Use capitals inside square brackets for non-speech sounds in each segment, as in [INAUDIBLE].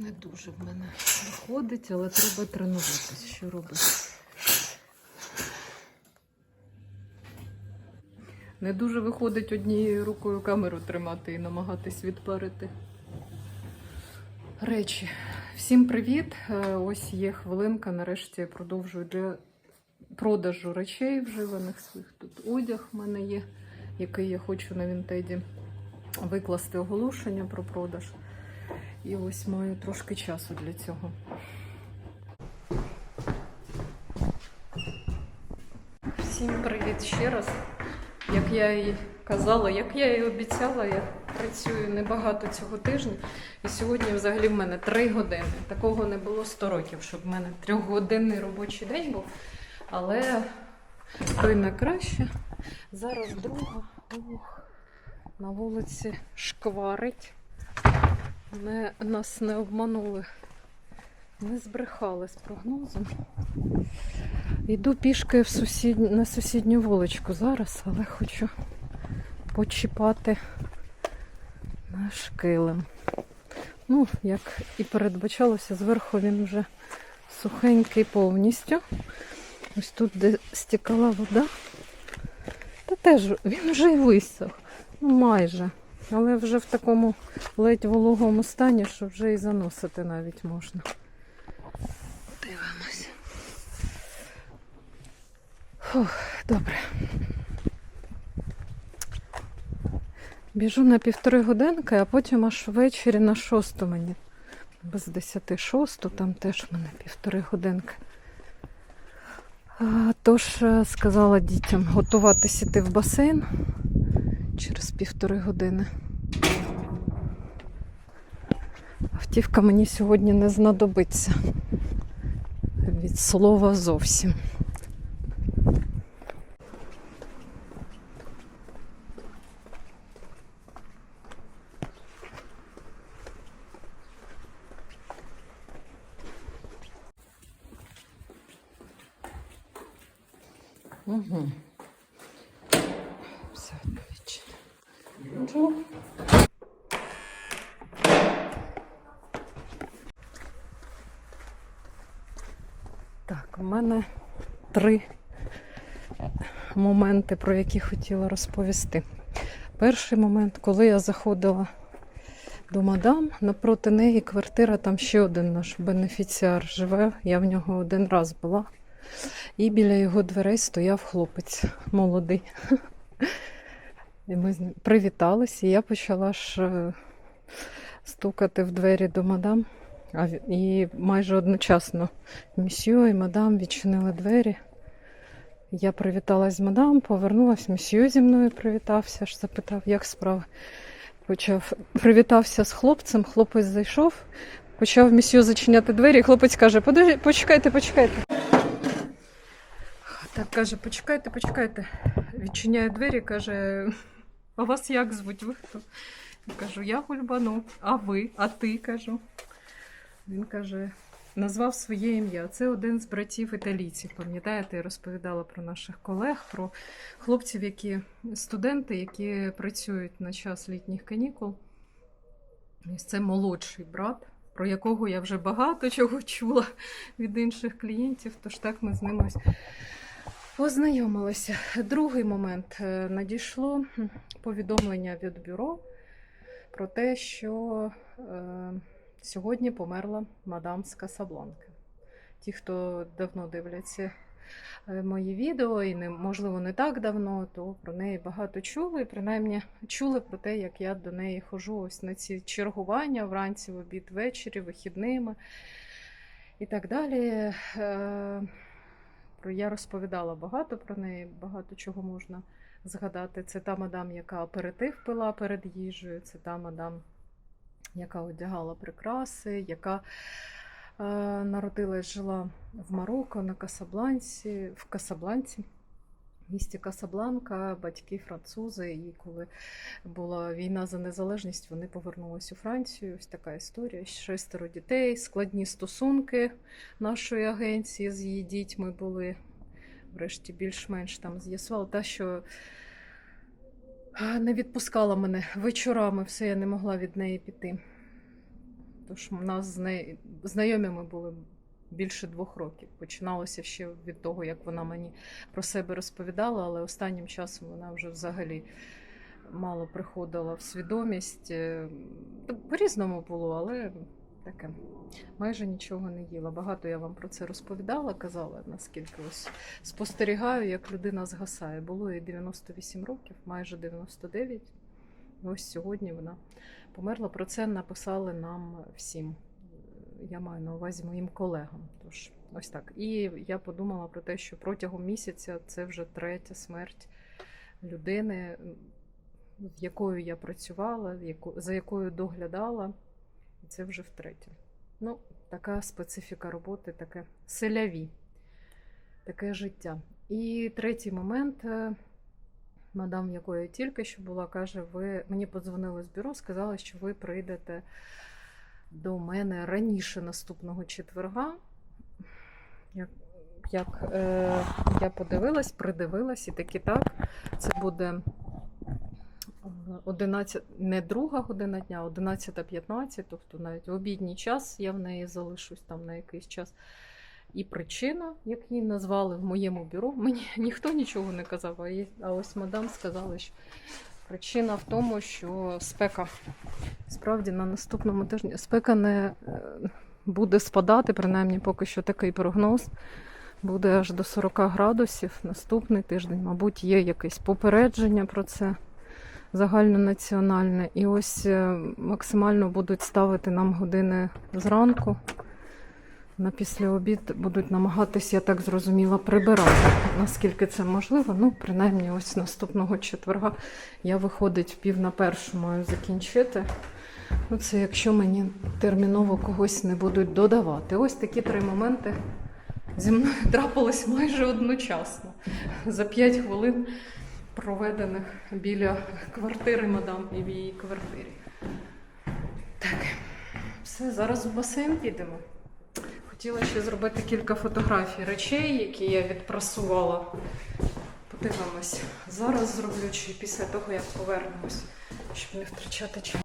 не дуже в мене виходить, але треба тренуватись, що робити. Не дуже виходить однією рукою камеру тримати і намагатись відпарити речі. Всім привіт! Е, Ось є хвилинка. Нарешті я продовжую для продажу речей вживаних своїх. Тут одяг в мене є, який я хочу на Вінтеді викласти оголошення про продаж. І ось маю трошки часу для цього. Всім привіт ще раз. Як я і казала, як я і обіцяла, я працюю небагато цього тижня. І сьогодні взагалі в мене три години. Такого не було 100 років, щоб в мене трьохгодинний робочий день був. Але то й не краще. Зараз друга. Ох, на вулиці шкварить. Не, нас не обманули, не збрехали з прогнозом. Йду пішки в сусід... на сусідню вуличку зараз, але хочу почіпати наш килим. Ну, як і передбачалося, зверху він вже сухенький повністю. Ось тут, де стікала вода, та теж він вже й висох. Ну, майже. Але вже в такому ледь вологому стані, що вже і заносити навіть можна. Дивимось. Фух, добре. Біжу на півтори годинки, а потім аж ввечері на шосту мені. Без десяти шосту, там теж в мене півтори годинки. Тож е, сказала дітям готуватися йти в басейн через півтори години. Автівка мені сьогодні не знадобиться. Від слова зовсім. Угу. Все відповідь. Нічого. Так, у мене три моменти, про які хотіла розповісти. Перший момент, коли я заходила до мадам, напроти неї квартира, там ще один наш бенефіціар живе. Я в нього один раз була. І біля його дверей стояв хлопець молодий. І ми привіталися, і я почала ж е, стукати в двері до мадам. А і майже одночасно місьо і мадам відчинили двері. Я привіталась з мадам, повернулась, місьо зі мною привітався, ж запитав, як справи. Почав привітався з хлопцем, хлопець зайшов, почав місьо зачиняти двері, і хлопець каже: почекайте, почекайте. Так каже, почекайте, почекайте. Відчиняє двері, каже, а вас як звуть? Ви хто? Я кажу, я Гульбану, а ви, а ти кажу. Він каже, назвав своє ім'я. Це один з братів італійців. Пам'ятаєте, я розповідала про наших колег, про хлопців, які студенти, які працюють на час літніх канікул. Це молодший брат, про якого я вже багато чого чула від інших клієнтів. Тож так ми з ним ось познайомилися. Другий момент Е, надійшло повідомлення від бюро про те, що е, сьогодні померла мадам з Касабланки. Ті, хто давно дивляться е, мої відео, і не, можливо не так давно, то про неї багато чули. Принаймні чули про те, як я до неї ходжу ось на ці чергування вранці, в обід, ввечері, вихідними і так далі. Е, про я розповідала багато про неї, багато чого можна згадати. Це та мадам, яка аперитив пила перед їжею, це та мадам, яка одягала прикраси, яка е, народилась, жила в Марокко на Касабланці, в Касабланці. Місті Касабланка, батьки французи, і коли була війна за незалежність, вони повернулись у Францію. Ось така історія. Шестеро дітей, складні стосунки нашої агенції з її дітьми були. Врешті більш-менш там з'ясувала та, що не відпускала мене вечорами, все я не могла від неї піти. Тож у нас з нею знайомі ми були більше двох років. Починалося ще від того, як вона мені про себе розповідала, але останнім часом вона вже взагалі мало приходила в свідомість. Е, По-різному було, але таке. Майже нічого не їла. Багато я вам про це розповідала, казала, наскільки ось спостерігаю, як людина згасає. Було їй 98 років, майже 99. І ось сьогодні вона померла. Про це написали нам всім. Я маю на увазі моїм колегам. Тож ось так. І я подумала про те, що протягом місяця це вже третя смерть людини, з якою я працювала, за якою доглядала. І це вже втретє. Ну, така специфіка роботи, таке селяві, таке життя. І третій момент. е, Мадам, в якої я тільки що була, каже: ви мені подзвонили з бюро, сказали, що ви прийдете до мене раніше наступного четверга. Як, як е, я подивилась, придивилась, і таки так. Це буде е, 11, не друга година дня, а 11.15, тобто навіть в обідній час я в неї залишусь там на якийсь час. І причина, як її назвали в моєму бюро, мені [LAUGHS] ніхто нічого не казав, а ось мадам сказала, що причина в тому, що спека справді на наступному тижні спека не е, буде спадати, принаймні поки що такий прогноз. Буде аж до 40 градусів наступний тиждень. Мабуть, є якесь попередження про це загальнонаціональне. І ось е, максимально будуть ставити нам години зранку. На післяобід будуть намагатися, я так зрозуміла, прибирати, наскільки це можливо. Ну, принаймні, ось наступного четверга я виходить в пів на першу маю закінчити. Ну, це якщо мені терміново когось не будуть додавати. Ось такі три моменти зі мною [LAUGHS] трапились майже одночасно. За 5 хвилин проведених біля квартири мадам і в її квартирі. Так, все, зараз в басейн підемо. Хотіла ще зробити кілька фотографій речей, які я відпрасувала. Подивимось. Зараз зроблю чи після того, як повернемось, щоб не втрачати час.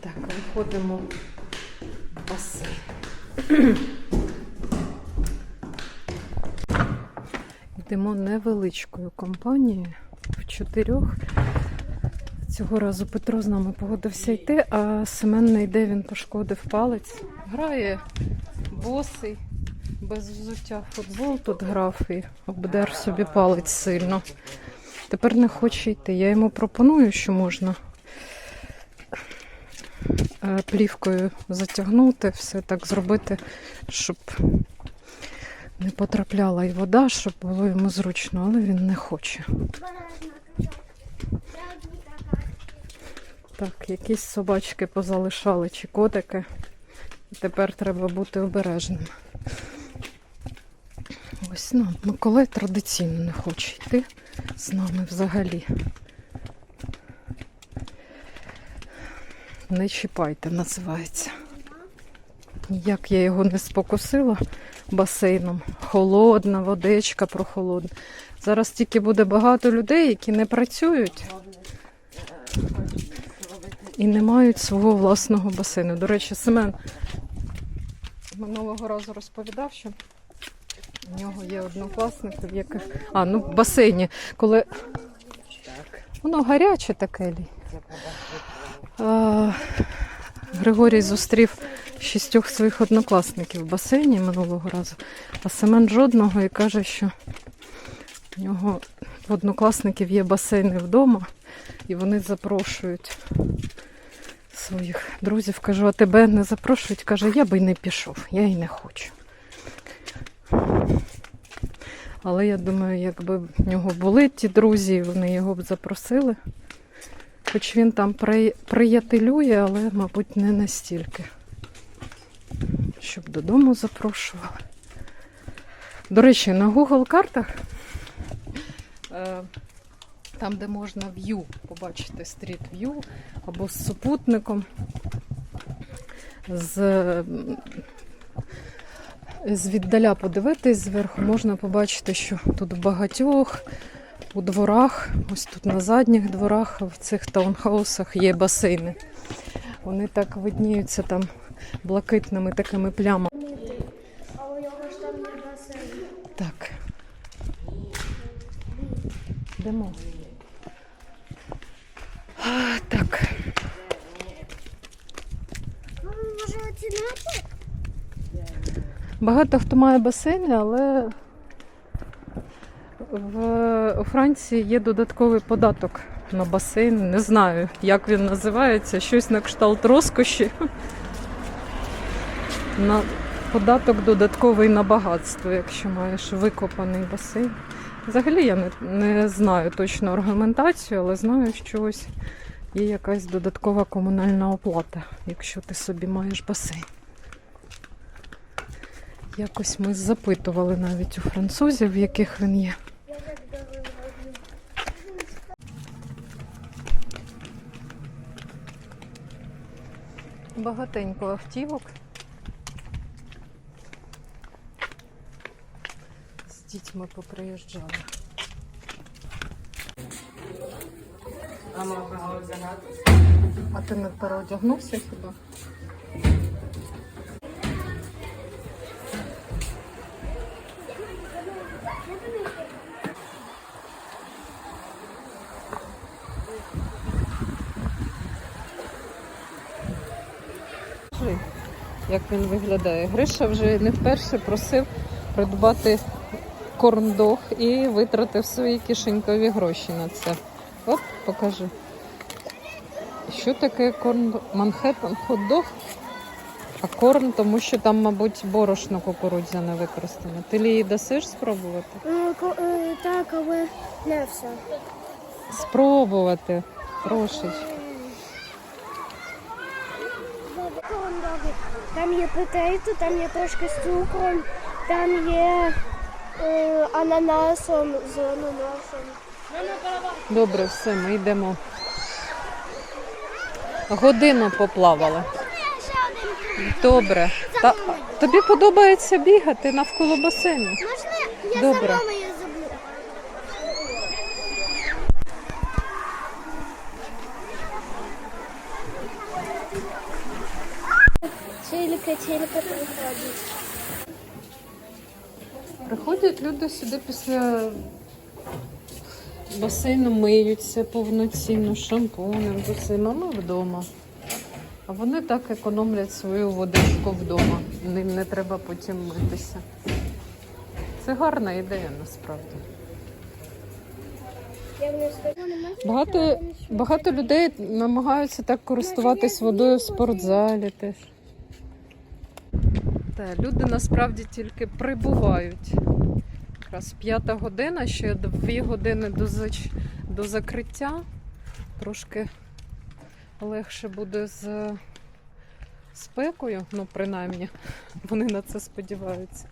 Так, виходимо в басейн. Йдемо невеличкою компанією в чотирьох. Цього разу Петро з нами погодився йти, а Семен не йде, він пошкодив палець. Грає босий, без взуття футбол тут грав і обдер собі палець сильно. Тепер не хоче йти. Я йому пропоную, що можна е, плівкою затягнути, все так зробити, щоб не потрапляла і вода, щоб було йому зручно, але він не хоче. Так, якісь собачки позалишали чи котики. Тепер треба бути обережним. Ось ну, Миколай традиційно не хоче йти з нами взагалі. Не чіпайте, називається. Ніяк я його не спокусила басейном. Холодна, водичка прохолодна. Зараз тільки буде багато людей, які не працюють і не мають свого власного басейну. До речі, Семен минулого разу розповідав, що у нього є однокласники, в яких. А, ну в басейні, коли воно гаряче таке. А, Григорій зустрів шістьох своїх однокласників в басейні минулого разу, а Семен жодного і каже, що у нього в однокласників є басейни вдома, і вони запрошують своїх друзів. Кажу, а тебе не запрошують? Каже, я би й не пішов, я й не хочу. Але я думаю, якби в нього були ті друзі, вони його б запросили. Хоч він там приятелює, але, мабуть, не настільки. Щоб додому запрошували. До речі, на Google картах, е, там, де можна view побачити стріт view або з супутником, з, м, звіддаля подивитись зверху, можна побачити, що тут в багатьох у дворах, ось тут на задніх дворах, в цих таунхаусах є басейни. Вони так видніються там блакитними такими плямами. Так. Йдемо. А, так. Мама, може оцінити? Багато хто має басейни, але в, Франції є додатковий податок на басейн. Не знаю, як він називається, щось на кшталт розкоші. На податок додатковий на багатство, якщо маєш викопаний басейн. Взагалі я не, не знаю точно аргументацію, але знаю, що ось є якась додаткова комунальна оплата, якщо ти собі маєш басейн. Якось ми запитували навіть у французів, в яких він є. Багатенько автівок. З дітьми поприїжджали. А ти не переодягнувся хіба? Він виглядає. Гриша вже не вперше просив придбати корндог і витратив свої кишенькові гроші на це. Оп, покажи. Що таке корн Манхеттен хот-дог? А корн, тому що там, мабуть, борошно кукурудзяне використане. Ти її дасиш спробувати? Ко- е, Так, але не все. Спробувати. Трошечки. Там є петейто, там є трошки з цукром, там є е, ананасом з ананасом. Добре, все, ми йдемо. Годину поплавали. Добре. Та, тобі подобається бігати навколо басейну? Можна я Добре. за Приходять люди сюди після басейну миються повноцінно, шампунем, усім, а ми вдома. А вони так економлять свою водичку вдома. Ним не треба потім митися. Це гарна ідея насправді. Нема Багато, багато людей намагаються так користуватись водою в спортзалі теж. Так, люди насправді тільки прибувають. Якраз п'ята година, ще дві години до, зач... до закриття. Трошки легше буде з спекою, ну, принаймні, [LAUGHS] вони на це сподіваються.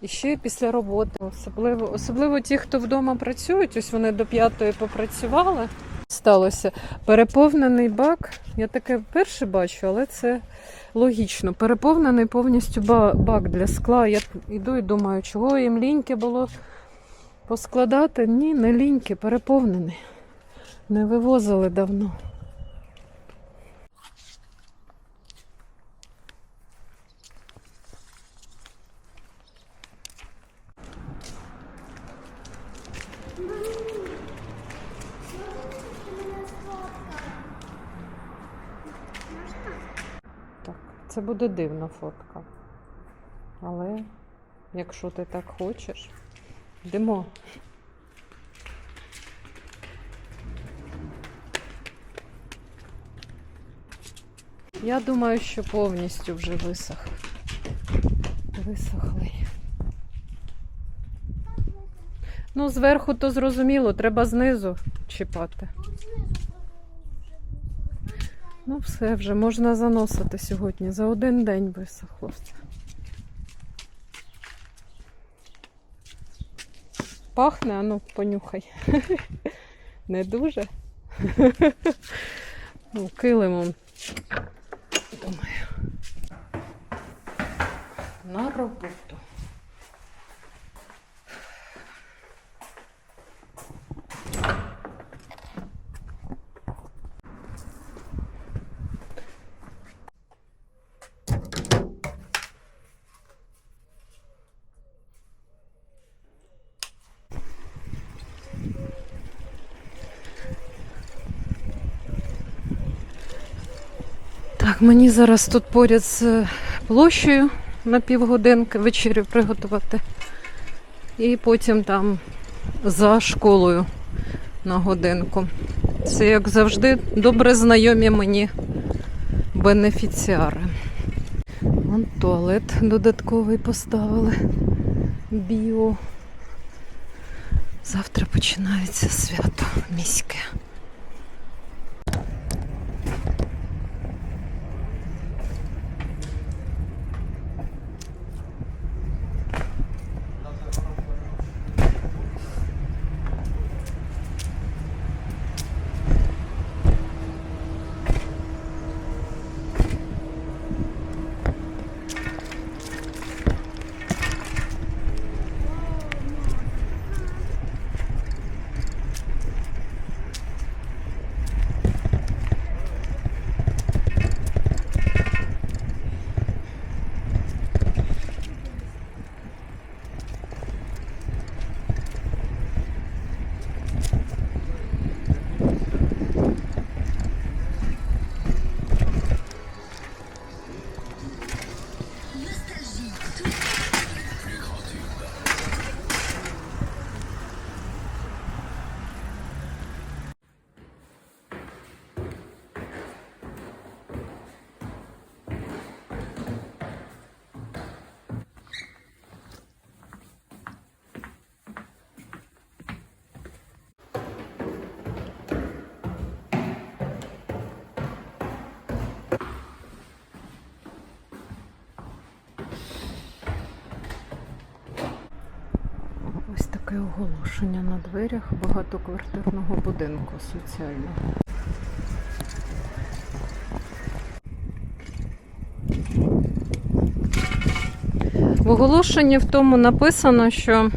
І ще після роботи, особливо, особливо ті, хто вдома працюють, ось вони до п'ятої попрацювали. Сталося переповнений бак. Я таке вперше бачу, але це логічно. Переповнений повністю бак для скла. Я йду і думаю, чого їм ліньки було поскладати. Ні, не ліньки, переповнений. Не вивозили давно. Це буде дивна фотка. Але якщо ти так хочеш, йдемо. Я думаю, що повністю вже висох. Висохли. Ну, зверху то зрозуміло, треба знизу чіпати. Ну, все вже можна заносити сьогодні. За один день висохло все. Пахне, а ну понюхай. [LAUGHS] Не дуже. [LAUGHS] Ну, килимом. Думаю. На роботу. Мені зараз тут поряд з е, площею на півгодинки вечерю приготувати. І потім там за школою на годинку. Це, як завжди, добре знайомі мені бенефіціари. Вон туалет додатковий поставили. Біо. Завтра починається свято міське. Ось таке оголошення на дверях багатоквартирного будинку соціального. В оголошенні в тому написано, що,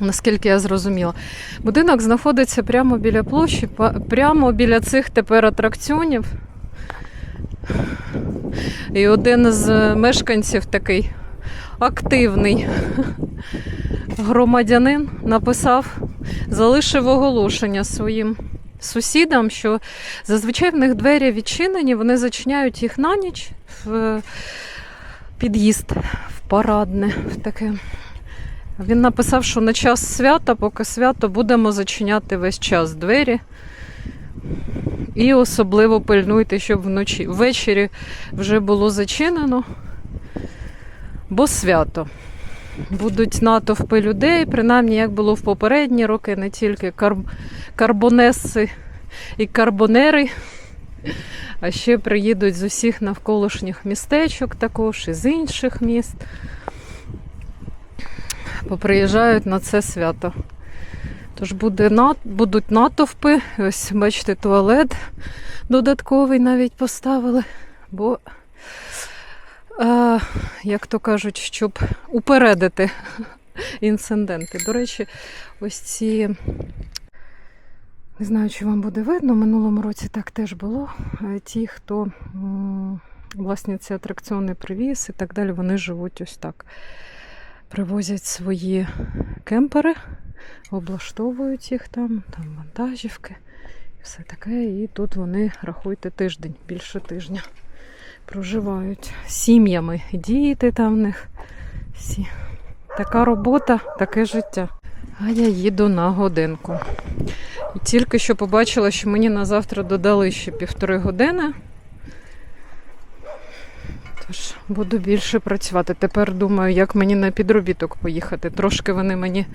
наскільки я зрозуміла, будинок знаходиться прямо біля площі, прямо біля цих тепер атракціонів. І один з мешканців такий активний громадянин написав, залишив оголошення своїм сусідам, що зазвичай в них двері відчинені, вони зачиняють їх на ніч в під'їзд, в парадне. В таке. Він написав, що на час свята, поки свято, будемо зачиняти весь час двері. І особливо пильнуйте, щоб вночі ввечері вже було зачинено, бо свято будуть натовпи людей, принаймні як було в попередні роки, не тільки кар- карбонеси і карбонери, а ще приїдуть з усіх навколишніх містечок, також і з інших міст. Поприїжджають на це свято. Тож буде на, будуть натовпи. Ось, бачите, туалет додатковий навіть поставили, бо як то кажуть, щоб упередити [LAUGHS] інциденти. До речі, ось ці, не знаю, чи вам буде видно, минулому році так теж було. Е, Ті, хто власне ці атракціони привіз і так далі, вони живуть ось так. Привозять свої кемпери, облаштовують їх там, там вантажівки і все таке. І тут вони, рахуйте, тиждень, більше тижня проживають сім'ями, діти там в них. Всі. Така робота, таке життя. А я їду на годинку. І тільки що побачила, що мені на завтра додали ще півтори години. Тож буду більше працювати. Тепер думаю, як мені на підробіток поїхати. Трошки вони мені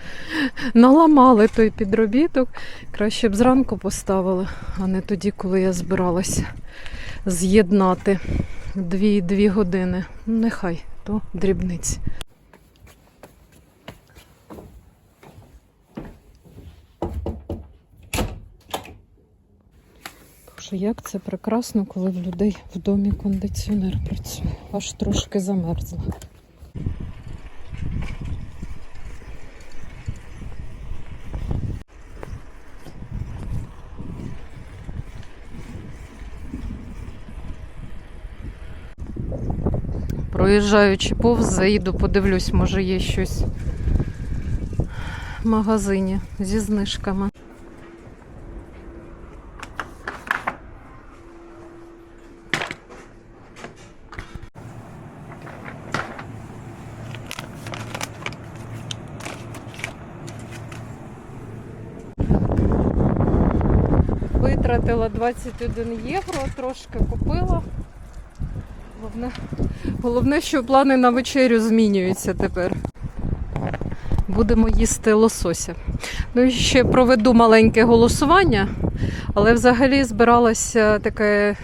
наламали той підробіток. Краще б зранку поставили, а не тоді, коли я збиралася з'єднати дві-дві години. Нехай то дрібниці. Боже, як це прекрасно, коли в людей в домі кондиціонер працює. Аж трошки замерзла. проїжджаючи повз, заїду, подивлюсь, може є щось в магазині зі знижками. Витратила 21 євро, трошки купила. Головне головне, що плани на вечерю змінюються тепер. Будемо їсти лосося. Ну і ще проведу маленьке голосування, але взагалі збиралася таке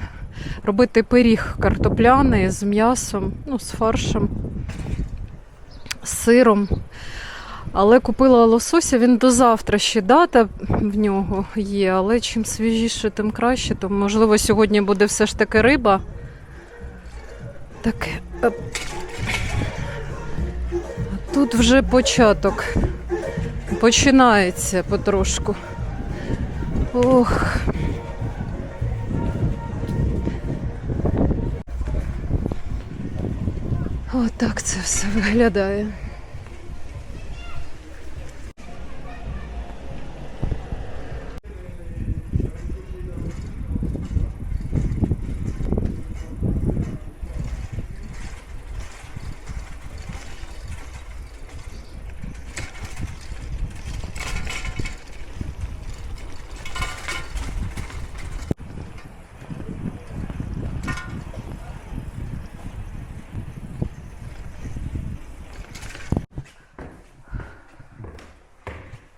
робити пиріг картопляний з м'ясом, ну, з фаршем, з сиром. Але купила лосося, він до завтра ще дата в нього є, але чим свіжіше, тим краще. То, можливо, сьогодні буде все ж таки риба. Таке. А Тут вже початок. Починається потрошку. Ох. Отак це все виглядає.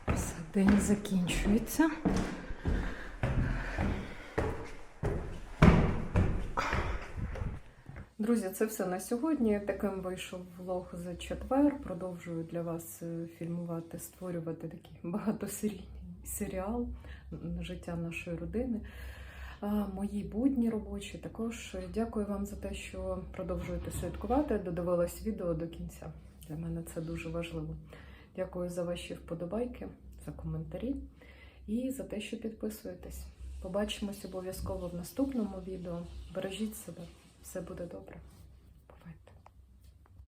Все, день закінчується. Друзі, це все на сьогодні. Таким вийшов влог за четвер. Продовжую для вас е, фільмувати, створювати такий [LAUGHS] багатосерійний серіал життя нашої родини. Мої будні робочі також дякую вам за те, що продовжуєте слідкувати. Додивилась відео до кінця. Для мене це дуже важливо. Дякую за ваші вподобайки, за коментарі і за те, що підписуєтесь. Побачимось обов'язково в наступному відео. Бережіть себе, все буде добре.